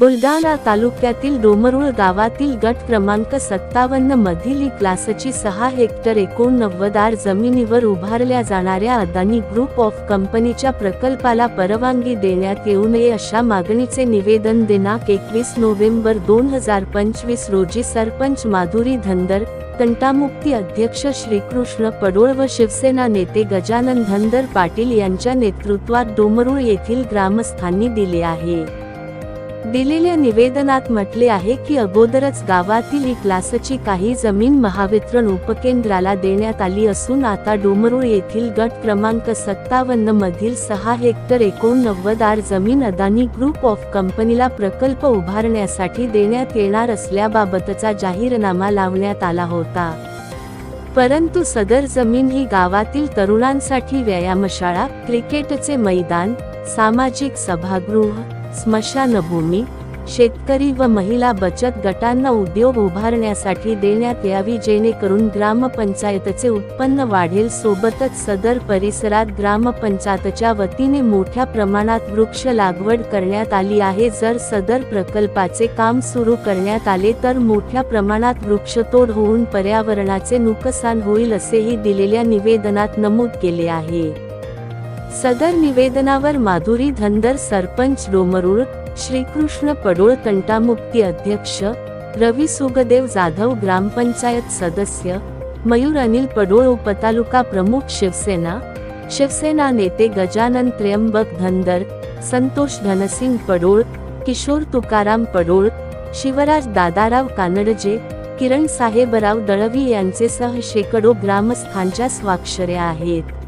बुलढाणा तालुक्यातील डोमरुळ गावातील गट क्रमांक सत्तावन्न मधील क्लासची सहा हेक्टर एकोणनव्वदार जमिनीवर उभारल्या जाणाऱ्या अदानी ग्रुप ऑफ कंपनीच्या प्रकल्पाला परवानगी देण्यात येऊ नये अशा मागणीचे निवेदन दिनांक एकवीस नोव्हेंबर दोन हजार पंचवीस रोजी सरपंच माधुरी धनदर तंटामुक्ती अध्यक्ष श्रीकृष्ण पडोळ व शिवसेना नेते गजानन धनदर पाटील यांच्या नेतृत्वात डोमरुळ येथील ग्रामस्थांनी दिले आहे. दिलेल्या निवेदनात म्हटले आहे की अगोदरच गावातील ही क्लासची काही जमीन महावितरण उपकेंद्राला देण्यात आली असून आता डोमरूळ येथील गट क्रमांक सत्तावन्न मधील सहा हेक्टर एकोणनव्वदार जमीन अदानी ग्रुप ऑफ कंपनीला प्रकल्प उभारण्यासाठी देण्यात येणार असल्याबाबतचा जाहीरनामा लावण्यात आला होता. परंतु सदर जमीन ही गावातील तरुणांसाठी व्यायामशाळा क्रिकेटचे मैदान सामाजिक सभागृह स्मशानभूमी शेतकरी व महिला बचत गटांना उद्योग उभारण्यासाठी देण्यात यावी जेणेकरून ग्रामपंचायतचे उत्पन्न वाढेल. सोबतच सदर परिसरात ग्रामपंचायतच्या वतीने मोठ्या प्रमाणात वृक्ष लागवड करण्यात आली आहे. जर सदर प्रकल्पाचे काम सुरू करण्यात आले तर मोठ्या प्रमाणात वृक्षतोड होऊन पर्यावरणाचे नुकसान होईल असेही दिलेल्या निवेदनात नमूद केले आहे. सदर निवेदनावर माधुरी धनदर सरपंच डोमरुळ श्रीकृष्ण पडोळ तंटामुक्ती अध्यक्ष रवी सुगदेव जाधव ग्रामपंचायत सदस्य मयूर अनिल पडोळ उपतालुका प्रमुख शिवसेना शिवसेना नेते गजानन त्र्यंबक धनदर संतोष धनसिंग पडोळ किशोर तुकाराम पडोळ शिवराज दादाराव कानडजे किरण साहेबराव दळवी यांचे सह शेकडो ग्रामस्थांच्या स्वाक्षऱ्या आहेत.